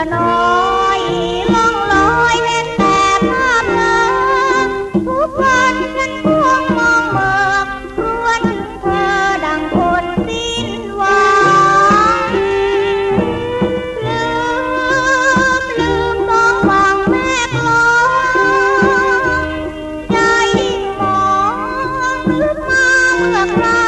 อน้อยล่องลอยเห็นแต่ภาพเลิกทุกวันฉันควงมองเมือกรวนเธอดังคนสิ้นหวังลืมลืมต้องวังแม่กลองใจมองลึกมาเมื่อครา